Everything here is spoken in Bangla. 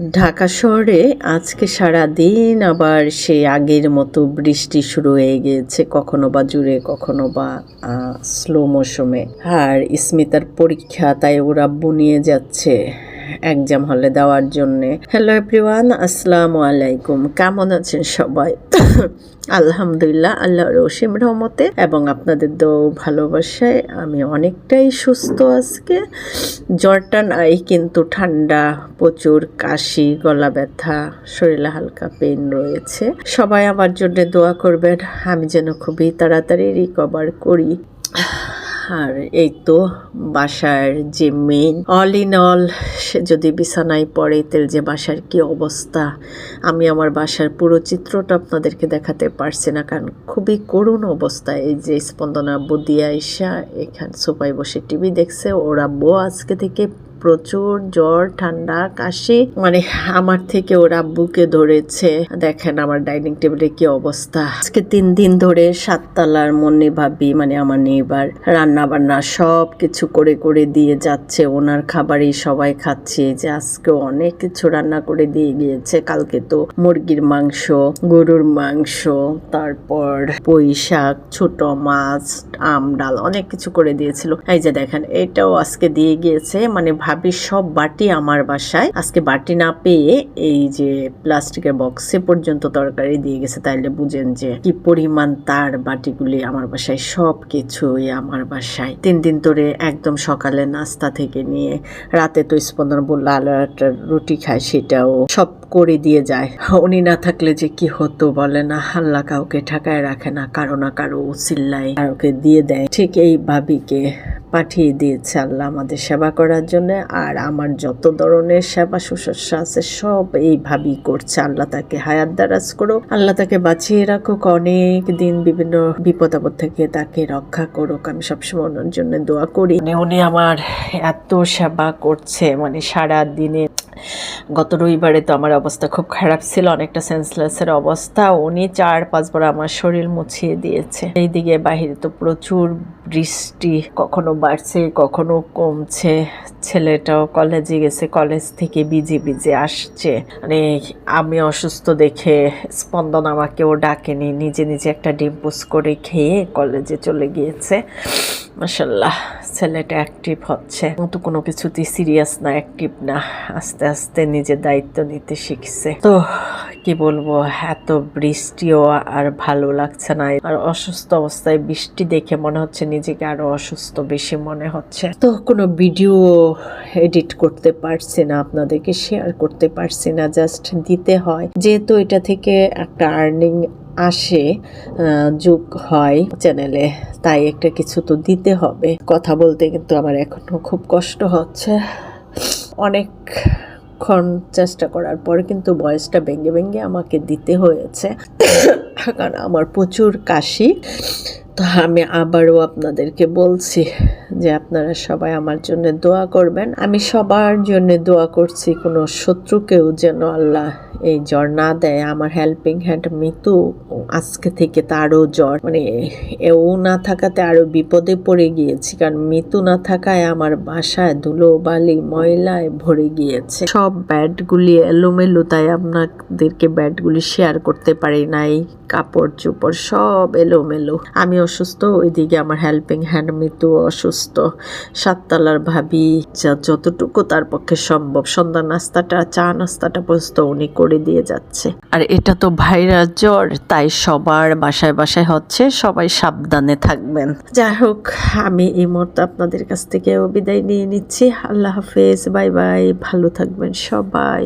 ঢাকা শহরে আজকে সারা দিন আবার সেই আগের মতো বৃষ্টি শুরু হয়ে গিয়েছে, কখনো বা জুড়ে, কখনো বা স্লো মৌসুমে আর স্মিতার পরীক্ষা তাই ওরা বুনিয়ে যাচ্ছে। এক্সাম হলে দেওয়ার জন্যে। হ্যালো এভরিওয়ান আসসালামু আলাইকুম। কেমন আছেন সবাই? আলহামদুলিল্লাহ, আল্লাহর রসিম রহমতে এবং আপনাদের দো ভালোবাসায় আমি অনেকটাই সুস্থ আজকে। জ্বরটা নাই কিন্তু ঠান্ডা, প্রচুর কাশি, গলা ব্যথা, শরীরে হালকা পেন রয়েছে। সবাই আমার জন্য দোয়া করবেন, আমি যেন খুবই তাড়াতাড়ি রিকভার করি। আর এই তো বাসার যে মেন অল ইন অল সে যদি বিছানায় পড়ে, তেল যে বাসার কি অবস্থা? আমি আমার বাসার পুরো চিত্রটা আপনাদেরকে দেখাতে পারছি না, কারণ খুবই করুণ অবস্থা। এই যে স্পন্দনা বুদিয়া ইসা এখানে সোফায় বসে টিভি দেখছে, ওরা বউ আজকে থেকে প্রচুর জ্বর, ঠান্ডা, কাশি। মানে আমার থেকে ওর আব্বুকে ধরেছে। দেখেন আমার ডাইনিং টেবিলে কি অবস্থা। আজকে তিন দিন ধরে সাততলার মনে ভাবি মানে আমার নেবার রান্না বান্না সব কিছু করে করে দিয়ে যাচ্ছে। ওনার খাবারই সবাই খাচ্ছে। যে আজকে অনেক কিছু রান্না করে দিয়ে গিয়েছে। কালকে তো মুরগির মাংস, গরুর মাংস, তারপর পুঁই শাক ছোট মাছ, আম, ডাল অনেক কিছু করে দিয়েছিল। এই যে দেখেন, এটাও আজকে দিয়ে গিয়েছে। মানে ভাবি সব বাটি আমার বাসায়। আজকে বাটি না পেয়ে এই যে প্লাস্টিকের বক্সে পর্যন্ত তরকারি দিয়ে গেছে, তাইলে বুঝেন যে কি পরিমাণ তার বাটিগুলি আমার বাসায় সব কিছুই আমার বাসায়। তিন দিন ধরে একদম সকালে নাস্তা থেকে নিয়ে, রাতে তো স্পন্দন বলল একটা রুটি খায়, সেটাও সব করে দিয়ে যায়। উনি না থাকলে যে কি হতো বলে না হাল্লা কাউকে ঠাকায় রাখে না, কারও না কারও উচিল্লাই কাউকে দিয়ে দেয়। ঠিক এই ভাবিকে পাঠিয়ে দিয়েছে আল্লাহ আমাদের সেবা করার জন্য। আর আমার যত ধরনের সেবা শুশ্রূষা আছে, সব এইভাবেই করছে। আল্লাহ তাকে হায়াত দারাজ করো আল্লাহ তাকে বাঁচিয়ে রাখুক। অনেক দিন বিভিন্ন বিপদ আপদ থেকে তাকে রক্ষা করুক। আমি সবসময় ওনার জন্য দোয়া করি। মানে উনি আমার এত সেবা করছে। মানে সারা দিনে গত রবিবারে তো আমার অবস্থা খুব খারাপ ছিল, অনেকটা সেন্সলেসের অবস্থা। উনি চার পাঁচবার আমার শরীর মুছিয়ে দিয়েছে। এইদিকে বাহিরে তো প্রচুর বৃষ্টি, কখনো বাড়ছে, কখনো কমছে। ছেলেটাও কলেজে গেছে কলেজ থেকে বিজে বিজে আসছে। মানে আমি অসুস্থ দেখে স্পন্দন আমাকেও ডাকেনি, নিজে নিজে একটা ডিম পুস করে খেয়ে কলেজে চলে গিয়েছে। মাসাল্লাহ ছেলেটা অ্যাক্টিভ হচ্ছে। তো কোনো কিছুতেই সিরিয়াস না অ্যাক্টিভ না। আস্তে আস্তে নিজের দায়িত্ব নিতে শিখছে। তো কি বলব, এত বৃষ্টিও আর ভালো লাগছে না। আর অসুস্থ অবস্থায় বৃষ্টি দেখে মনে হচ্ছে নিজেকে আরও অসুস্থ বেশি মনে হচ্ছে। তো কোনো ভিডিও এডিট করতে পারছি না, আপনাদেরকে শেয়ার করতে পারছি না জাস্ট দিতে হয়। যেহেতু এটা থেকে একটা আর্নিং আসে যোগ হয় চ্যানেলে তাই একটা কিছু তো দিতে হবে। কথা বলতে কিন্তু আমার এখনও খুব কষ্ট হচ্ছে। অনেকক্ষণ চেষ্টা করার পরে কিন্তু বয়সটা ভেঙে ভেঙে আমাকে দিতে হয়েছে। কারণ আমার প্রচুর কাশি। তো আমি আবারও আপনাদেরকে বলছি যে আপনারা সবাই আমার জন্য দোয়া করবেন। আমি সবার জন্য দোয়া করছি, কোনো শত্রুকেও যেন আল্লাহ এই জ্বর না দেয়। আমার হেল্পিং হ্যান্ড মৃত্যু আজকে থেকে তারও জ্বর। মানে এও না থাকাতে আরও বিপদে পড়ে গিয়েছি, কারণ মৃত্যু না থাকায় আমার বাসায় ধুলো, বালি, ময়লায় ভরে গিয়েছে। সব ব্যাটগুলি এলোমেলো, তাই আপনাদেরকে ব্যাটগুলি শেয়ার করতে পারি নাই। কাপড় চোপড় সব এলোমেলো। আমি অসুস্থ, ওইদিকে আমার হেল্পিং হ্যান্ড মৃত্যু অসুস্থ সাততলার ভাবি যা যতটুকু তার পক্ষে সম্ভব। সন্ধ্যা নাস্তাটা, চা নাস্তাটা পর্যন্ত উনি করে দিয়ে যাচ্ছে। আর এটা তো ভাইরাস জ্বর, তাই সবার বাসায় বাসায় হচ্ছে সবাই সাবধানে থাকবেন। যাই হোক, আমি এই মুহূর্তে আপনাদের কাছ থেকে বিদায় নিয়ে নিচ্ছি। আল্লাহ হাফেজ, বাই বাই, ভালো থাকবেন সবাই।